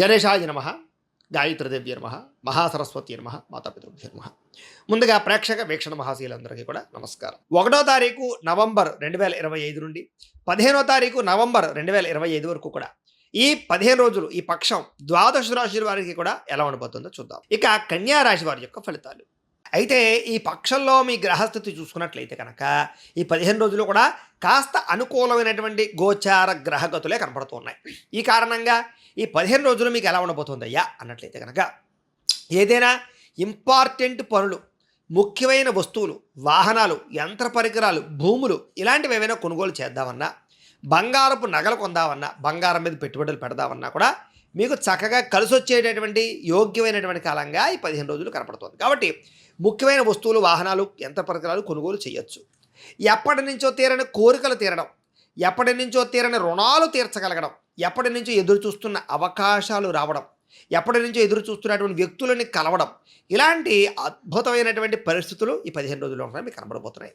గణేశాయ నమ గాయత్రదేవ్య నమ మహాసరస్వతి నమ మాతాపితృభ్య నమ. ముందుగా ప్రేక్షక వీక్షణ మహాశీలందరికీ కూడా నమస్కారం. ఒకటో తారీఖు నవంబర్ రెండు వేల ఇరవై ఐదు నుండి పదిహేనో తారీఖు నవంబర్ రెండు వేల ఇరవై ఐదు వరకు కూడా ఈ పదిహేను రోజులు ఈ పక్షం ద్వాదశ రాశి వారికి కూడా ఎలా ఉండబోతుందో చూద్దాం. ఇక కన్యా రాశి వారి యొక్క ఫలితాలు. అయితే ఈ పక్షంలో మీ గ్రహస్థితి చూసుకున్నట్లయితే కనుక ఈ పదిహేను రోజులు కూడా కాస్త అనుకూలమైనటువంటి గోచార గ్రహగతులే కనపడుతున్నాయి. ఈ కారణంగా ఈ పదిహేను రోజులు మీకు ఎలా ఉండబోతుందయ్యా? అన్నట్లయితే కనుక ఏదైనా ఇంపార్టెంట్ పనులు ముఖ్యమైన వస్తువులు వాహనాలు యంత్ర పరికరాలు భూములు ఇలాంటివి ఏవైనా కొనుగోలు చేద్దామన్నా బంగారపు నగలు కొందామన్నా బంగారం మీద పెట్టుబడులు పెడదామన్నా కూడా మీకు చక్కగా కలిసి వచ్చేటటువంటి యోగ్యమైనటువంటి కాలంగా ఈ పదిహేను రోజులు కనపడుతుంది. కాబట్టి ముఖ్యమైన వస్తువులు వాహనాలు యంత్ర పరికరాలు కొనుగోలు చేయొచ్చు. ఎప్పటి నుంచో తీరని కోరికలు తీరడం ఎప్పటి నుంచో తీరని రుణాలు తీర్చగలగడం ఎప్పటి నుంచో ఎదురు చూస్తున్న అవకాశాలు రావడం ఎప్పటి నుంచో ఎదురు చూస్తున్నటువంటి వ్యక్తులని కలవడం ఇలాంటి అద్భుతమైనటువంటి పరిస్థితులు ఈ పదిహేను రోజుల్లో మీకు కనబడబోతున్నాయి.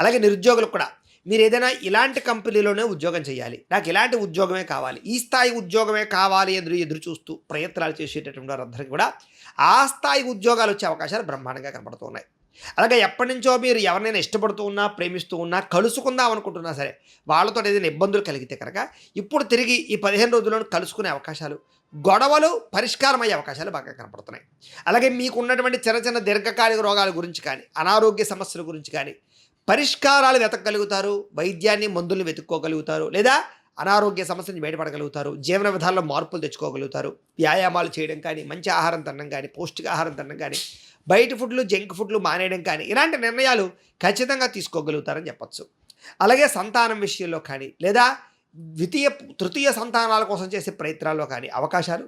అలాగే నిరుద్యోగులు కూడా మీరు ఏదైనా ఇలాంటి కంపెనీలోనే ఉద్యోగం చేయాలి. నాకు ఇలాంటి ఉద్యోగమే కావాలి. ఈ స్థాయి ఉద్యోగమే కావాలి ఎదురు ఎదురు చూస్తూ ప్రయత్నాలు చేసేటటువంటి వారందరికీ కూడా ఆ స్థాయి ఉద్యోగాలు వచ్చే అవకాశాలు బ్రహ్మాండంగా కనబడుతున్నాయి అలాగే ఎప్పటి నుంచో మీరు ఎవరినైనా ఇష్టపడుతూ ఉన్నా ప్రేమిస్తూ ఉన్నా కలుసుకుందాం అనుకుంటున్నా సరే వాళ్ళతో ఏదైనా ఇబ్బందులు కలిగితే కనుక ఇప్పుడు తిరిగి ఈ పదిహేను రోజుల్లో కలుసుకునే అవకాశాలు గొడవలు పరిష్కారం అయ్యే అవకాశాలు బాగా కనపడుతున్నాయి. అలాగే మీకు ఉన్నటువంటి చిన్న చిన్న దీర్ఘకాలిక రోగాల గురించి కానీ అనారోగ్య సమస్యల గురించి కానీ పరిష్కారాలు వెతకగలుగుతారు వైద్యాన్ని మందుల్ని వెతుక్కోగలుగుతారు లేదా అనారోగ్య సమస్యని బయటపడగలుగుతారు జీవన విధానంలో మార్పులు తెచ్చుకోగలుగుతారు వ్యాయామాలు చేయడం కానీ మంచి ఆహారం తినడం కానీ పౌష్టికాహారం తినడం కానీ బయట ఫుడ్లు జంక్ ఫుడ్లు మానేయడం కానీ ఇలాంటి నిర్ణయాలు ఖచ్చితంగా తీసుకోగలుగుతారని చెప్పచ్చు. అలాగే సంతానం విషయంలో కానీ లేదా ద్వితీయ తృతీయ సంతానాల కోసం చేసే ప్రయత్నాల్లో కానీ అవకాశాలు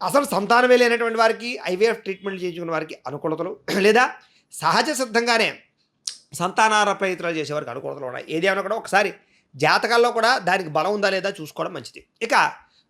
అసలు సంతానమే లేనటువంటి వారికి ఐవీఎఫ్ ట్రీట్మెంట్ చేయించుకున్న వారికి అనుకూలతలు లేదా సహజ సిద్ధంగానే సంతానార ప్రయత్నాలు చేసేవారికి అనుకూలతలు ఉన్నాయి. ఏదేమైనా కూడా ఒకసారి జాతకాల్లో కూడా దానికి బలం ఉందా లేదా చూసుకోవడం మంచిది. ఇక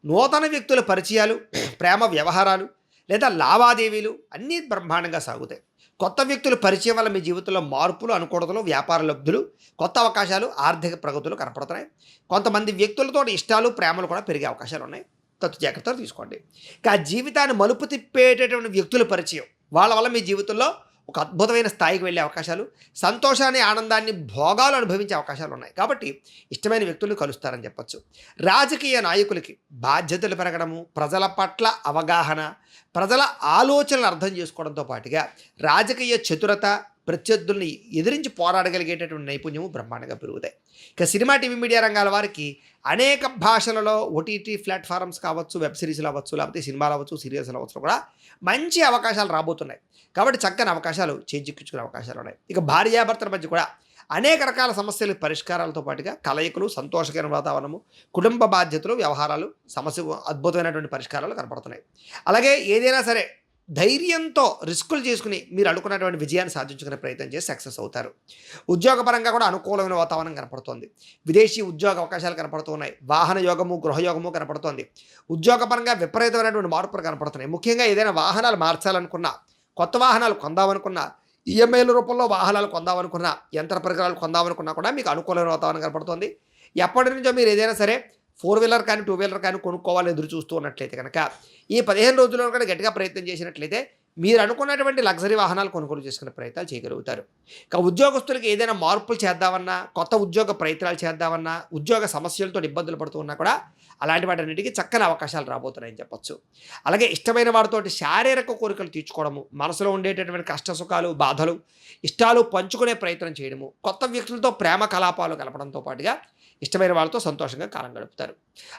నూతన వ్యక్తుల పరిచయాలు ప్రేమ వ్యవహారాలు లేదా లావాదేవీలు అన్నీ బ్రహ్మాండంగా సాగుతాయి. కొత్త వ్యక్తుల పరిచయం వల్ల మీ జీవితంలో మార్పులు అనుకూలతలు వ్యాపార లబ్ధులు కొత్త అవకాశాలు ఆర్థిక ప్రగతులు కనపడుతున్నాయి. కొంతమంది వ్యక్తులతో ఇష్టాలు ప్రేమలు కూడా పెరిగే అవకాశాలు ఉన్నాయి. తత్తు జాగ్రత్తలు తీసుకోండి. ఇక జీవితాన్ని మలుపు తిప్పేటటువంటి వ్యక్తుల పరిచయం వాళ్ళ వల్ల మీ జీవితంలో ఒక అద్భుతమైన స్థాయికి వెళ్ళే అవకాశాలు సంతోషాన్ని ఆనందాన్ని భోగాలు అనుభవించే అవకాశాలు ఉన్నాయి. కాబట్టి ఇష్టమైన వ్యక్తులను కలుస్తారని చెప్పొచ్చు. రాజకీయ నాయకులకి బాధ్యతలు పెరగడము ప్రజల పట్ల అవగాహన ప్రజల ఆలోచనలు అర్థం చేసుకోవడంతో పాటుగా రాజకీయ చతురత ప్రత్యర్థుల్ని ఎదిరించి పోరాడగలిగేటటువంటి నైపుణ్యము బ్రహ్మాండంగా పెరుగుతాయి. ఇక సినిమా టీవీ మీడియా రంగాల వారికి అనేక భాషలలో ఓటీటీ ప్లాట్ఫారమ్స్ కావచ్చు వెబ్ సిరీస్లు అవ్వచ్చు లేకపోతే సినిమాలు అవ్వచ్చు సీరియల్స్లు అవ్వచ్చు కూడా మంచి అవకాశాలు రాబోతున్నాయి. కాబట్టి చక్కని అవకాశాలు చేజిక్కించుకునే అవకాశాలు ఉన్నాయి. ఇక భార్యాభర్తల మధ్య కూడా అనేక రకాల సమస్యల పరిష్కారాలతో పాటుగా కలయికలు సంతోషకరమైన వాతావరణము కుటుంబ బాధ్యతలు వ్యవహారాలు సమస్య అద్భుతమైనటువంటి పరిష్కారాలు కనపడుతున్నాయి. అలాగే ఏదైనా సరే ధైర్యంతో రిస్కులు చేసుకుని మీరు అనుకున్నటువంటి విజయాన్ని సాధించుకునే ప్రయత్నం చేసి సక్సెస్ అవుతారు. ఉద్యోగపరంగా కూడా అనుకూలమైన వాతావరణం కనపడుతోంది. విదేశీ ఉద్యోగ అవకాశాలు కనపడుతున్నాయి. వాహన యోగము గృహయోగము కనపడుతోంది. ఉద్యోగపరంగా విపరీతమైనటువంటి మార్పులు కనపడుతున్నాయి. ముఖ్యంగా ఏదైనా వాహనాలు మార్చాలనుకున్నా కొత్త వాహనాలు కొందామనుకున్నా ఈఎంఐల రూపంలో వాహనాలు కొందామనుకున్నా యంత్ర పరికరాలు కొందామనుకున్నా కూడా మీకు అనుకూలమైన వాతావరణం కనపడుతుంది. ఎప్పటి నుంచో మీరు ఏదైనా సరే ఫోర్ వీలర్ కానీ టూ వీలర్ కానీ కొనుక్కోవాలని ఎదురు చూస్తూ ఉన్నట్లయితే కనుక ఈ పదిహేను రోజుల్లో కూడా గట్టిగా ప్రయత్నం చేసినట్లయితే మీరు అనుకున్నటువంటి లగ్జరీ వాహనాలు కొనుగోలు చేసుకునే ప్రయత్నాలు చేయగలుగుతారు. ఇక ఉద్యోగస్తులకు ఏదైనా మార్పులు చేద్దామన్నా కొత్త ఉద్యోగ ప్రయత్నాలు చేద్దామన్నా ఉద్యోగ సమస్యలతో ఇబ్బందులు పడుతూ ఉన్నా కూడా అలాంటి వాటన్నిటికీ చక్కని అవకాశాలు రాబోతున్నాయని చెప్పొచ్చు. అలాగే ఇష్టమైన వారితోటి శారీరక కోరికలు తీర్చుకోవడము మనసులో ఉండేటటువంటి కష్ట సుఖాలు బాధలు ఇష్టాలు పంచుకునే ప్రయత్నం చేయడము కొత్త వ్యక్తులతో ప్రేమ కలాపాలు కలపడంతో పాటుగా ఇష్టమైన వాళ్ళతో సంతోషంగా కాలం గడుపుతారు.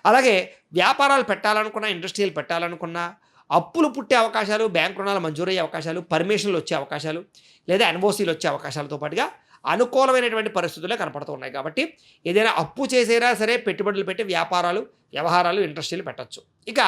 అలాగే వ్యాపారాలు పెట్టాలనుకున్నా ఇండస్ట్రీలు పెట్టాలనుకున్నా అప్పులు పుట్టే అవకాశాలు బ్యాంక్ రుణాలు మంజూరయ్యే అవకాశాలు పర్మిషన్లు వచ్చే అవకాశాలు లేదా ఎన్ఓసీలు వచ్చే అవకాశాలతో పాటుగా అనుకూలమైనటువంటి పరిస్థితులే కనపడుతూ ఉన్నాయి. కాబట్టి ఏదైనా అప్పు చేసేనా సరే పెట్టుబడులు పెట్టి వ్యాపారాలు వ్యవహారాలు ఇండస్ట్రీలు పెట్టచ్చు. ఇక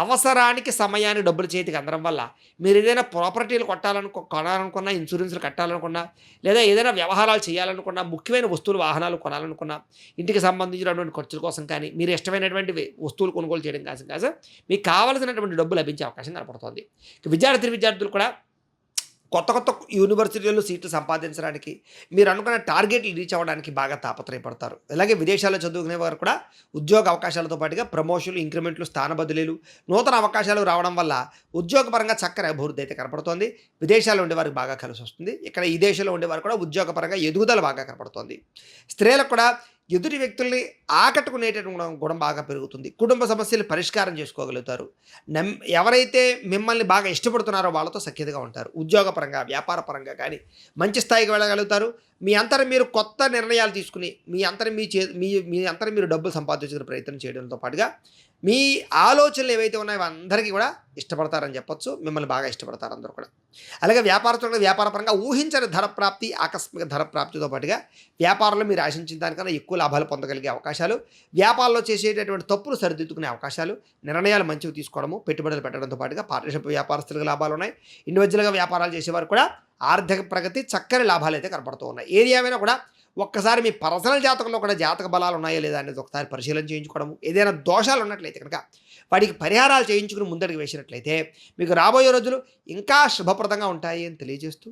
అవసరానికి సమయానికి డబ్బులు చేతికి అందడం వల్ల మీరు ఏదైనా ప్రాపర్టీలు కొట్టాలనుకో కొనాలనుకున్నా ఇన్సూరెన్స్లు కట్టాలనుకున్నా లేదా ఏదైనా వ్యవహారాలు చేయాలనుకున్నా ముఖ్యమైన వస్తువులు వాహనాలు కొనాలనుకున్నా ఇంటికి సంబంధించినటువంటి ఖర్చుల కోసం కానీ మీరు ఇష్టమైనటువంటి వస్తువులు కొనుగోలు చేయడం కోసం కాదు. మీకు కావాల్సినటువంటి డబ్బు లభించే అవకాశం కనపడుతుంది. విద్యార్థి విద్యార్థులు కూడా కొత్త కొత్త యూనివర్సిటీల్లో సీట్లు సంపాదించడానికి మీరు అనుకున్న టార్గెట్లు రీచ్ అవ్వడానికి బాగా తాపత్రయపడతారు. అలాగే విదేశాల్లో చదువుకునే వారు కూడా ఉద్యోగ అవకాశాలతో పాటుగా ప్రమోషన్లు ఇంక్రిమెంట్లు స్థాన బదిలీలు నూతన అవకాశాలు రావడం వల్ల ఉద్యోగపరంగా చక్కని అభివృద్ధి అయితే కనపడుతోంది. విదేశాల్లో ఉండేవారికి బాగా కలిసి వస్తుంది ఇక్కడ ఈ దేశంలో ఉండేవారు కూడా ఉద్యోగపరంగా ఎదుగుదల బాగా కనపడుతోంది. స్త్రీలకు కూడా ఎదుటి వ్యక్తుల్ని ఆకట్టుకునేటటువంటి గుణం బాగా పెరుగుతుంది. కుటుంబ సమస్యలు పరిష్కారం చేసుకోగలుగుతారు. నమ్ ఎవరైతే మిమ్మల్ని బాగా ఇష్టపడుతున్నారో వాళ్ళతో సఖ్యతగా ఉంటారు. ఉద్యోగపరంగా వ్యాపార పరంగా కానీ మంచి స్థాయికి వెళ్ళగలుగుతారు. మీ అంతరం మీరు కొత్త నిర్ణయాలు తీసుకుని మీ అంతరం మీ చే మీ మీ అంతరం మీరు డబ్బులు సంపాదించిన ప్రయత్నం చేయడంతో పాటుగా మీ ఆలోచనలు ఏవైతే ఉన్నాయో అందరికీ కూడా ఇష్టపడతారని చెప్పొచ్చు. మిమ్మల్ని బాగా ఇష్టపడతారు అందరూ కూడా. అలాగే వ్యాపారస్తులు వ్యాపారపరంగా ఊహించని ధర ప్రాప్తి ఆకస్మిక ధర ప్రాప్తితో పాటుగా వ్యాపారంలో మీరు ఆశించిన దానికన్నా ఎక్కువ లాభాలు పొందగలిగే అవకాశాలు వ్యాపారంలో చేసేటటువంటి తప్పులు సరిదిద్దుకునే అవకాశాలు నిర్ణయాలు మంచివి తీసుకోవడము పెట్టుబడులు పెట్టడంతో పాటుగా పార్ట్నర్షిప్ వ్యాపారస్తులకు లాభాలు ఉన్నాయి. ఇండివిజువల్గా వ్యాపారాలు చేసేవారు కూడా ఆర్థిక ప్రగతి చక్కని లాభాలు అయితే కనపడుతూ ఉన్నాయి. ఏరియామైనా కూడా ఒక్కసారి మీ పర్సనల్ జాతకంలో కూడా జాతక బలాలు ఉన్నాయో లేదా అనేది ఒకసారి పరిశీలన చేయించుకోవడము. ఏదైనా దోషాలు ఉన్నట్లయితే కనుక వాటికి పరిహారాలు చేయించుకుని ముందడికి వేసినట్లయితే మీకు రాబోయే రోజులు ఇంకా శుభప్రదంగా ఉంటాయి అని తెలియజేస్తూ